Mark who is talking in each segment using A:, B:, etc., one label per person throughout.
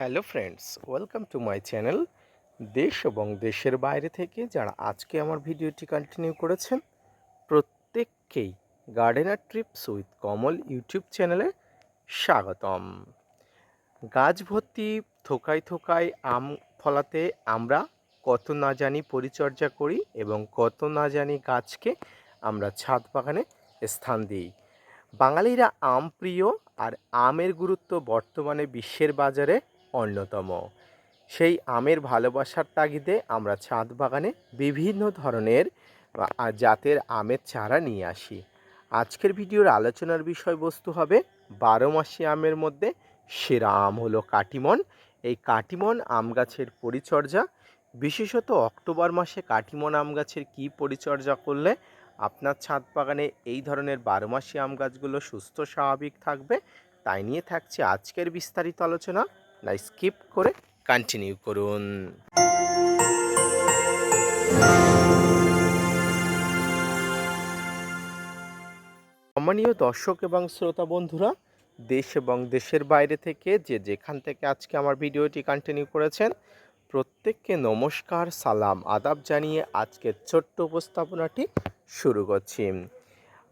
A: Hello friends, welcome to my channel দেশ এবং দেশের বাইরে থেকে যারা আজকে আমার ভিডিওটি কন্টিনিউ করেছেন, প্রত্যেককেই gardener trips with Kamal YouTube চ্যানেলে স্বাগতম। গাছ ভর্তি থোকায় থোকায় আম ফলাতে আমরা কত না জানি পরিচর্যা করি এবং কত না জানি গাছকে আমরা ছাদ বাগানে স্থান দিই। বাঙালিরা আম প্রিয় আর আমের গুরুত্ব বর্তমানে বিশ্বের বাজারে অন্যতম। সেই আমের ভালোবাসার তাগিদে আমরা ছাদ বাগানে বিভিন্ন ধরনের জাতের আমের চারা নিয়ে আসি। আজকের ভিডিওর আলোচনার বিষয়বস্তু হবে বারো মাসি আমের মধ্যে সেরা আম হলো কাটিমন। এই কাটিমন আম গাছের পরিচর্যা, বিশেষত অক্টোবর মাসে কাটিমন আম গাছের কী পরিচর্যা করলে আপনার ছাদ বাগানে এই ধরনের বারো মাসি আম গাছগুলো সুস্থ, স্বাভাবিক থাকবে, তাই নিয়ে থাকছে আজকের বিস্তারিত আলোচনা। না স্কিপ করে কন্টিনিউ করুন। সম্মানীয় দর্শক এবং শ্রোতা বন্ধুরা, দেশ এবং দেশের বাইরে থেকে যে যেখান থেকে আজকে আমার ভিডিওটি কন্টিনিউ করেছেন, প্রত্যেককে নমস্কার, সালাম, আদাব জানিয়ে আজকের ছোট্ট উপস্থাপনাটি শুরু করছি।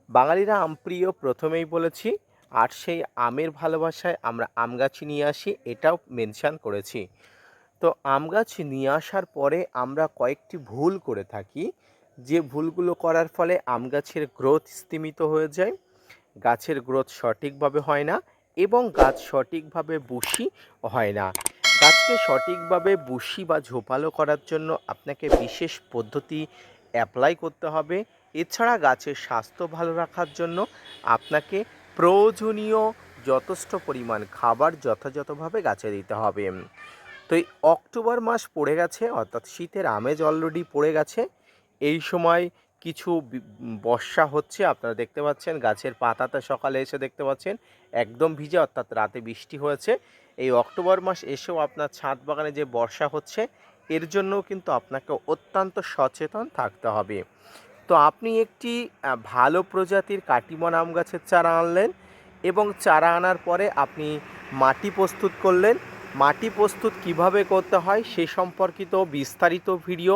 A: বাঙালিরা আমপ্রিয় প্রথমেই বলেছি আর সেই আমের ভালোবাসায় আমরা আম গাছ নিয়ে আসি, এটাও মেনশান করেছি। তো আম গাছ নিয়ে আসার পরে আমরা কয়েকটি ভুল করে থাকি। যে ভুলগুলো করার ফলে আম গাছের গ্রোথ স্তীমিত হয়ে যায়, গাছের গ্রোথ সঠিকভাবে হয় না এবং গাছ সঠিকভাবে বুশি হয় না। গাছকে সঠিকভাবে বুশি বা ঝোপালো করার জন্য আপনাকে বিশেষ পদ্ধতি অ্যাপ্লাই করতে হবে। এছাড়া গাছের স্বাস্থ্য ভালো রাখার জন্য আপনাকে প্রয়োজনীয় যথেষ্ট পরিমাণ খাবার যথাযথভাবে গাছে দিতে হবে। তো এই অক্টোবর মাস পড়ে গেছে, অর্থাৎ শীতের আমেজ অলরেডি পড়ে গেছে। এই সময় কিছু বর্ষা হচ্ছে, আপনারা দেখতে পাচ্ছেন, গাছের পাতাতে সকালে এসে দেখতে পাচ্ছেন, একদম ভিজে, অর্থাৎ রাতে বৃষ্টি হয়েছে। এই অক্টোবর মাস এসেও আপনার ছাদ বাগানে যে বর্ষা হচ্ছে, এর জন্যও কিন্তু আপনাকে অত্যন্ত সচেতন থাকতে হবে। তো আপনি একটি ভালো প্রজাতির কাটিমন আম গাছের চারা আনলেন এবং চারা আনার পরে আপনি মাটি প্রস্তুত করলেন। মাটি প্রস্তুত কীভাবে করতে হয় সে সম্পর্কিত বিস্তারিত ভিডিও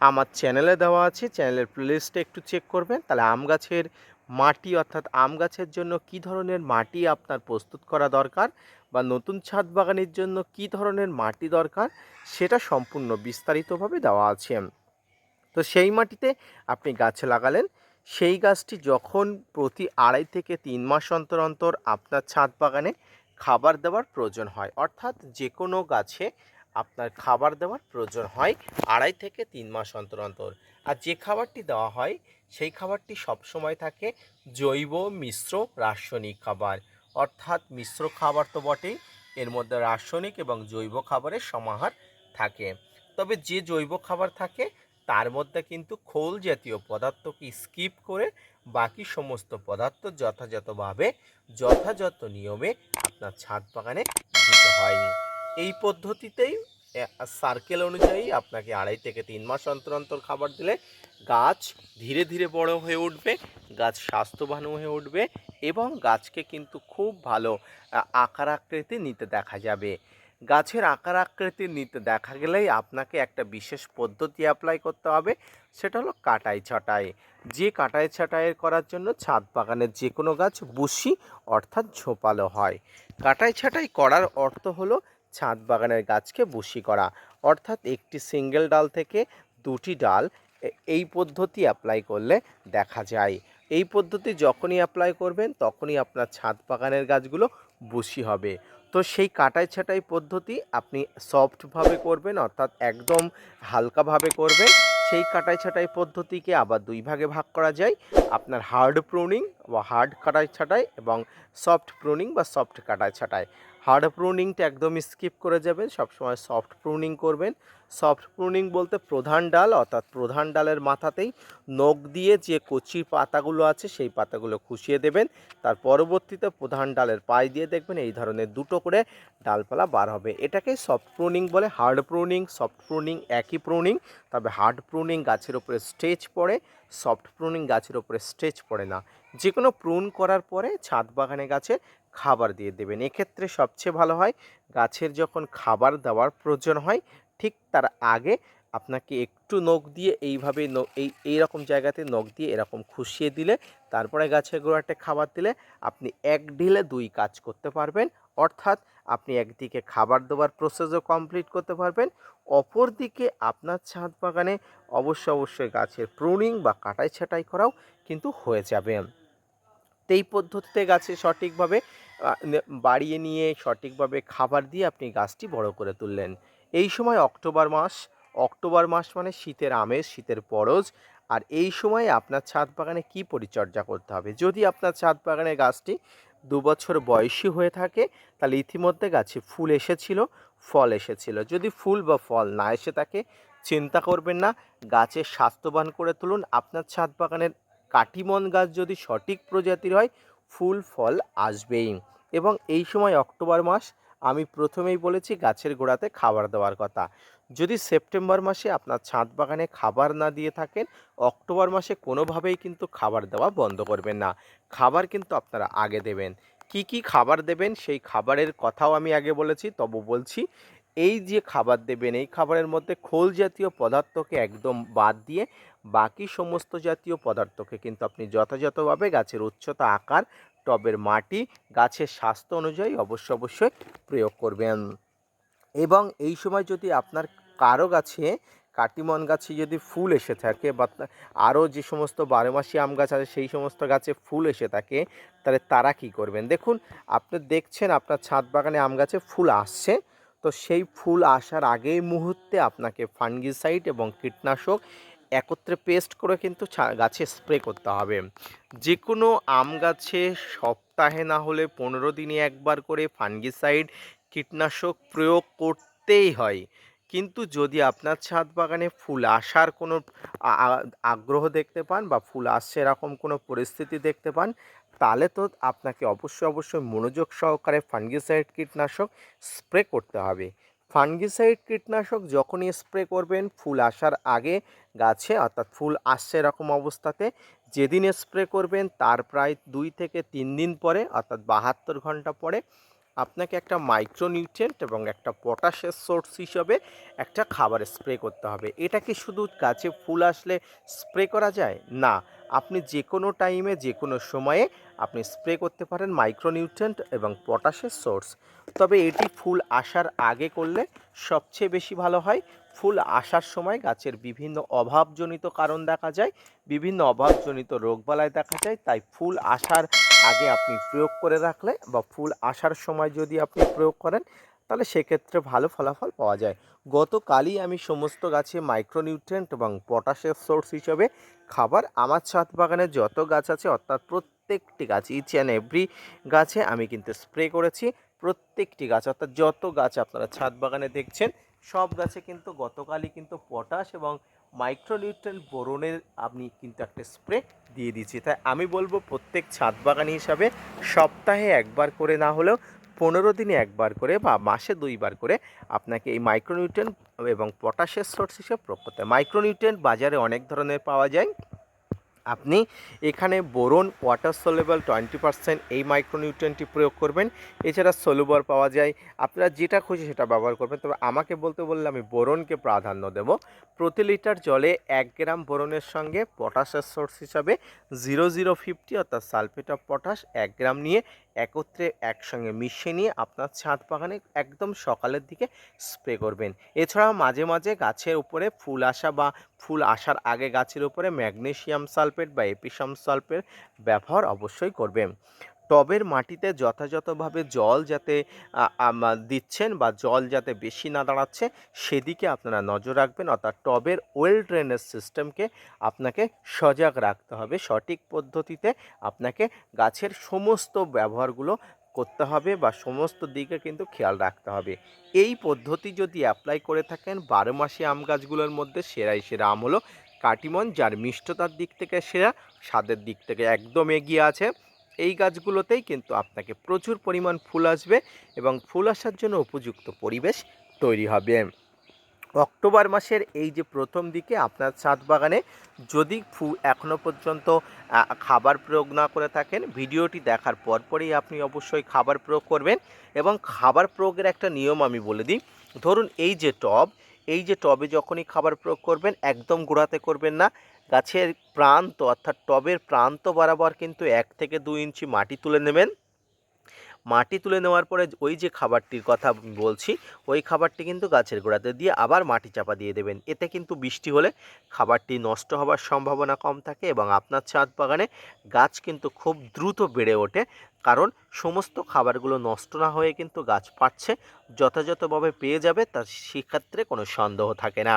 A: আমার চ্যানেলে দেওয়া আছে। চ্যানেলের প্লেলিস্টে একটু চেক করবেন। তাহলে আম গাছের মাটি অর্থাৎ আম গাছের জন্য কি ধরনের মাটি আপনার প্রস্তুত করা দরকার বা নতুন ছাদ বাগানের জন্য কি ধরনের মাটি দরকার সেটা সম্পূর্ণ বিস্তারিতভাবে দেওয়া আছে। তো সেই মাটিতে আপনি গাছ লাগালেন। সেই গাছটি যখন প্রতি আড়াই থেকে তিন মাস অন্তর অন্তর আপনার ছাদ বাগানে খাবার দেওয়ার প্রয়োজন হয়, অর্থাৎ যে কোনো গাছে আপনার খাবার দেওয়ার প্রয়োজন হয় আড়াই থেকে তিন মাস অন্তর অন্তর। আর যে খাবারটি দেওয়া হয়, সেই খাবারটি সবসময় থাকে জৈব, মিশ্র, রাসায়নিক খাবার। অর্থাৎ মিশ্র খাবার তো বটেই, এর মধ্যে রাসায়নিক এবং জৈব খাবারের সমাহার থাকে। তবে যে জৈব খাবার থাকে তার মধ্যে কিন্তু খোল জাতীয় পদার্থকে স্কিপ করে বাকি সমস্ত পদার্থ যথাযথভাবে, যথাযথ নিয়মে আপনার ছাদ বাগানে দিতে হয়। এই পদ্ধতিতেই সার্কেল অনুযায়ী আপনাকে আড়াই থেকে তিন মাস অন্তর অন্তর খাবার দিলে গাছ ধীরে ধীরে বড় হয়ে উঠবে, গাছ স্বাস্থ্যবান হয়ে উঠবে এবং গাছকে কিন্তু খুব ভালো আকার আকৃতি নিতে দেখা যাবে। গাছের আকার আকৃতি নিতে দেখা গেলেই আপনাকে একটা বিশেষ পদ্ধতি অ্যাপ্লাই করতে হবে। সেটা হলো কাটাই ছাটাই। যে কাটাই ছাটাই করার জন্য ছাদ বাগানের যে কোনো গাছ বুশি অর্থাৎ ঝোপালো হয়। কাটাই ছাটাই করার অর্থ হলো ছাদ বাগানের গাছকে বুশি করা। অর্থাৎ একটি সিঙ্গেল ডাল থেকে দুটি ডাল এই পদ্ধতি অ্যাপ্লাই করলে দেখা যায়। এই পদ্ধতি যখনই অ্যাপ্লাই করবেন, তখনই আপনার ছাদ বাগানের গাছগুলো বুশি হবে। তো সেই কাটাই ছাটাই পদ্ধতি আপনি সফটভাবে করবেন, অর্থাৎ একদম হালকাভাবে করবেন। সেই কাটাই ছাটাই পদ্ধতিকে আবার দুই ভাগে ভাগ করা যায়। আপনার হার্ড প্রুনিং হার্ড কাটাই ছাটাই এবং সফট প্রুনিং বা সফট কাটাই ছাটাই হার্ড প্রুনিংটা একদম স্কিপ করে যাবেন, সবসময় সফট প্রুনিং করবেন। সফট প্রুনিং বলতে প্রধান ডাল, অর্থাৎ প্রধান ডালের মাথাতেই নখ দিয়ে যে কচি পাতাগুলো আছে, সেই পাতাগুলো খুশিয়ে দেবেন। তার পরবর্তীতে প্রধান ডালের পায়ে দিয়ে দেখবেন এই ধরনের দুটো করে ডালপালা বার হবে। এটাকে সফট প্রুনিং বলে হার্ড প্রুনিং সফট প্রুনিং একই প্রুনিং তবে হার্ড প্রুনিং গাছের উপরে স্টেজ পড়ে সফট প্রুনিং গাছের উপরে স্টেজ পড়ে না। যে কোনো প্রুন করার পরে ছাদ বাগানে গাছে খাবার দিয়ে দেবেন। এক্ষেত্রে সবচেয়ে ভালো হয়, গাছের যখন খাবার দেওয়ার প্রয়োজন হয়, ঠিক তার আগে আপনাকে একটু নখ দিয়ে এইভাবে এই, এইরকম জায়গাতে নখ দিয়ে এরকম খুশিয়ে দিলে, তারপরে গাছের গোড়াতে খাবার দিলে আপনি এক ঢিলে দুই কাজ করতে পারবেন। অর্থাৎ আপনি একদিকে খাবার দেওয়ার প্রসেসও কমপ্লিট করতে পারবেন অপর দিকে আপনার ছাদ বাগানে অবশ্য অবশ্যই গাছের প্রুনিং বা কাটাই ছাঁটাই করাও কিন্তু হয়ে যাবে। এই পদ্ধতিতে গাছে সঠিকভাবে বাড়িয়ে নিয়ে সঠিকভাবে খাবার দিয়ে আপনি গাছটি বড় করে তুললেন। এই সময় অক্টোবর মাস অক্টোবর মাস মানে শীতের আমেজ, শীতের পরজ আর এই সময়ে আপনার ছাদ বাগানে কি পরিচর্যা করতে হবে? যদি আপনার ছাদ বাগানে গাছটি দু বছর বয়সী হয়ে থাকে, তাহলে ইতিমধ্যে গাছে ফুল এসেছিল, ফল এসেছিল। যদি ফুল বা ফল না এসে থাকে, চিন্তা করবেন না, গাছের স্বাস্থ্যবান করে তুলুন। আপনার ছাদ বাগানের কাটিমন গাছ যদি সঠিক প্রজাতির হয়, ফুল, ফল আসবেই। এবং এই সময় অক্টোবর মাস, আমি প্রথমেই বলেছি গাছের গোড়াতে খাবার দেওয়ার কথা। যদি সেপ্টেম্বর মাসে আপনার ছাদ বাগানে খাবার না দিয়ে থাকেন, অক্টোবর মাসে কোনোভাবেই কিন্তু খাবার দেওয়া বন্ধ করবেন না। খাবার কিন্তু আপনারা আগে দেবেন। কি কি খাবার দেবেন, সেই খাবারের কথাও আমি আগে বলেছি, তবু বলছি এই যে খাবার দেবেন, এই খাবারের মধ্যে খোল জাতীয় পদার্থকে একদম বাদ দিয়ে বাকি সমস্ত জাতীয় পদার্থকে কিন্তু আপনি যথাযথভাবে গাছের উচ্চতা, আকার, টবের মাটি, গাছের স্বাস্থ্য অনুযায়ী অবশ্য অবশ্যই প্রয়োগ করবেন। এবং এই সময় যদি আপনার কারও গাছে, কাটিমন গাছে যদি ফুল এসে থাকে বা আরও যে সমস্ত বারোমাসি আম গাছ আছে, সেই সমস্ত গাছে ফুল এসে থাকে, তাহলে তারা কি করবেন? দেখুন, আপনি দেখছেন আপনার ছাদ বাগানে আম গাছে ফুল আসছে। তো সেই ফুল আসার আগেই মুহূর্তে আপনাকে ফাঙ্গিসাইড এবং কীটনাশক একত্রে পেস্ট করে কিন্তু গাছে স্প্রে করতে হবে। যে কোনো আম গাছে সপ্তাহে না হলে পনেরো দিনে একবার করে ফাঙ্গিসাইড, কীটনাশক প্রয়োগ করতেই হয়। কিন্তু যদি আপনার ছাদ বাগানে ফুল আসার কোনো আগ্রহ দেখতে পান বা ফুল আসছে এরকম কোনো পরিস্থিতি দেখতে পান তাহলে তো আপনাকে অবশ্যই অবশ্যই মনোযোগ সহকারে ফানগিসাইড কীটনাশক স্প্রে করতে হবে। ফানগিসাইড কীটনাশক যখনই স্প্রে করবেন, ফুল আসার আগে গাছে, অর্থাৎ ফুল আসছে এরকম অবস্থাতে, যেদিন স্প্রে করবেন তার প্রায় দুই থেকে তিন দিন পরে, অর্থাৎ বাহাত্তর ঘণ্টা পরে আপনাকে একটা মাইক্রোনিউট্রিয়েন্ট এবং একটা পটাশের সোর্স হিসাবে একটা খাবার স্প্রে করতে হবে। এটা কি শুধু গাছে ফুল আসলে স্প্রে করা যায়? না, আপনি যে কোনো টাইমে যে কোনো সময়ে আপনি স্প্রে করতে পারেন মাইক্রোনিউট্রিয়েন্ট এবং পটাশের সোর্স। তবে এটি ফুল আসার আগে করলে সবচেয়ে বেশি ভালো হয়। ফুল আসার সময় গাছের বিভিন্ন অভাবজনিত কারণ দেখা যায়, বিভিন্ন অভাবজনিত রোগবালাই দেখা যায়, তাই ফুল আসার আগে আপনি প্রয়োগ করে রাখলে বা ফুল আসার সময় যদি আপনি প্রয়োগ করেন, তাহলে সেক্ষেত্রে ভালো ফলাফল পাওয়া যায়। গতকালই আমি সমস্ত গাছে মাইক্রোনিউট্রিয়েন্ট এবং পটাশের সোর্স হিসেবে খাবার, আমার ছাদ বাগানে যত গাছ আছে, অর্থাৎ প্রত্যেকটি গাছ ইচ অ্যান্ড এভরি গাছে আমি কিন্তু স্প্রে করেছি। প্রত্যেকটি গাছ, অর্থাৎ যত গাছ আপনারা ছাদ বাগানে দেখছেন, সব গাছে কিন্তু গতকালই কিন্তু পটাশ এবং মাইক্রোনিউট্রেন্ট বোরনের আপনি কিন্তু একটা স্প্রে দিয়ে দিচ্ছি তাই আমি বলব প্রত্যেক ছাদ বাগান হিসাবে সপ্তাহে একবার করে না হলেও পনেরো দিনে একবার করে বা মাসে দুইবার করে আপনাকে এই মাইক্রোনিউট্রেন এবং পটাশের সোর্স হিসেবে প্রয়োগ করতে মাইক্রোনিউট্রেন বাজারে অনেক ধরনের পাওয়া যায়। আপনি এখানে boron water soluble twenty percent এই মাইক্রোনিউট্রেন্টটি প্রয়োগ করবেন। এছাড়া সলুবর পাওয়া যায়। আপনারা যেটা খুশি সেটা ব্যবহার করবেন। তবে আমাকে বলতে বললে আমি বোরনকে প্রাধান্য দেব। প্রতি লিটার জলে এক গ্রাম বোরনের সঙ্গে পটাশের সোর্স হিসাবে জিরো জিরো ফিফটি অর্থাৎ সালফেট অফ পটাশ এক গ্রাম নিয়ে একত্রে একসঙ্গে মিশিয়ে নিয়ে আপনার ছাদ বাগানে একদম সকালের দিকে স্প্রে করবেন। এছাড়াও মাঝে মাঝে গাছের উপরে ফুল আসা বা ফুল আসার আগে গাছের উপরে ম্যাগনেশিয়াম সালফেট বা এপিসাম সালফেট ব্যবহার অবশ্যই করবেন। টবের মাটিতে যথাযথভাবে জল যাতে দিচ্ছেন বা জল যাতে বেশি না দাঁড়াচ্ছে, সেদিকে আপনারা নজর রাখবেন। অর্থাৎ টবের ওয়েল ড্রেনেজ সিস্টেমকে আপনাকে সজাগ রাখতে হবে। সঠিক পদ্ধতিতে আপনাকে গাছের সমস্ত ব্যবহারগুলো করতে হবে বা সমস্ত দিকে কিন্তু খেয়াল রাখতে হবে। এই পদ্ধতি যদি অ্যাপ্লাই করে থাকেন, বারো মাসে আম গাছগুলোর মধ্যে সেরাই সেরা আম হলো কাটিমন, যার মিষ্টতার দিক থেকে সেরা, স্বাদের দিক থেকে একদম এগিয়ে আছে। এই গাছগুলোতেই কিন্তু আপনাকে প্রচুর পরিমাণ ফুল আসবে এবং ফুল আসার জন্য উপযুক্ত পরিবেশ তৈরি হবে। অক্টোবর মাসের এই যে প্রথম দিকে আপনার ছাদ বাগানে যদি ফু এখনও পর্যন্ত খাবার প্রয়োগ না করে থাকেন, ভিডিওটি দেখার পরপরই আপনি অবশ্যই খাবার প্রয়োগ করবেন এবং খাবার প্রয়োগের একটা নিয়ম আমি বলে দিই। ধরুন এই যে টব, এই যে টবে যখনই খাবার প্রয়োগ করবেন, একদম গোড়াতে করবেন না। গাছের প্রান্ত অর্থাৎ টবের প্রান্ত বরাবর কিন্তু এক থেকে দুই ইঞ্চি মাটি তুলে নেবেন। মাটি তুলে নেওয়ার পরে ওই যে খাবারটির কথা বলছি, ওই খাবারটি কিন্তু গাছের গোড়াতে দিয়ে আবার মাটি চাপা দিয়ে দেবেন। এতে কিন্তু বৃষ্টি হলে খাবারটি নষ্ট হওয়ার সম্ভাবনা কম থাকে এবং আপনার ছাদ বাগানে গাছ কিন্তু খুব দ্রুত বেড়ে ওঠে, কারণ সমস্ত খাবারগুলো নষ্ট না হয়ে কিন্তু গাছ পাচ্ছে, যথাযথভাবে পেয়ে যাবে তা সেক্ষেত্রে কোনো সন্দেহ থাকে না।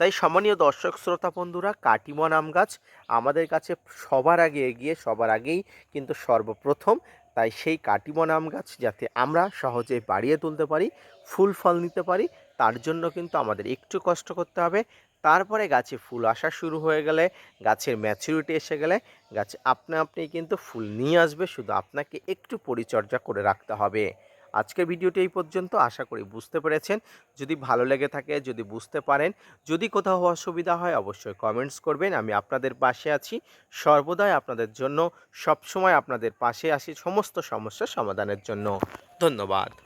A: তাই সম্মানীয় দর্শক শ্রোতা বন্ধুরা, কাটিমন আম গাছ আমাদের কাছে সবার আগে এগিয়ে, সবার আগেই কিন্তু সর্বপ্রথম। তাই সেই কাটিমন আম গাছ যাতে আমরা সহজে বাড়িয়ে তুলতে পারি, ফুল ফল নিতে পারি, তার জন্য কিন্তু আমাদের একটু কষ্ট করতে হবে। তারপরে গাছে ফুল আসা শুরু হয়ে গেলে, গাছের ম্যাচুরিটি এসে গেলে, গাছ আপনা আপনি কিন্তু ফুল নিয়ে আসবে, শুধু আপনাকে একটু পরিচর্যা করে রাখতে হবে। আজকের ভিডিওটি এই পর্যন্ত। আশা করি বুঝতে পেরেছেন। যদি ভালো লেগে থাকে, যদি বুঝতে পারেন, যদি কোথাও অসুবিধা হয়, অবশ্যই কমেন্টস করবেন। আমি আপনাদের পাশে আছি। সর্বদাই আপনাদের জন্য, সবসময় আপনাদের পাশে আসি সমস্ত সমস্যার সমাধানের জন্য। ধন্যবাদ।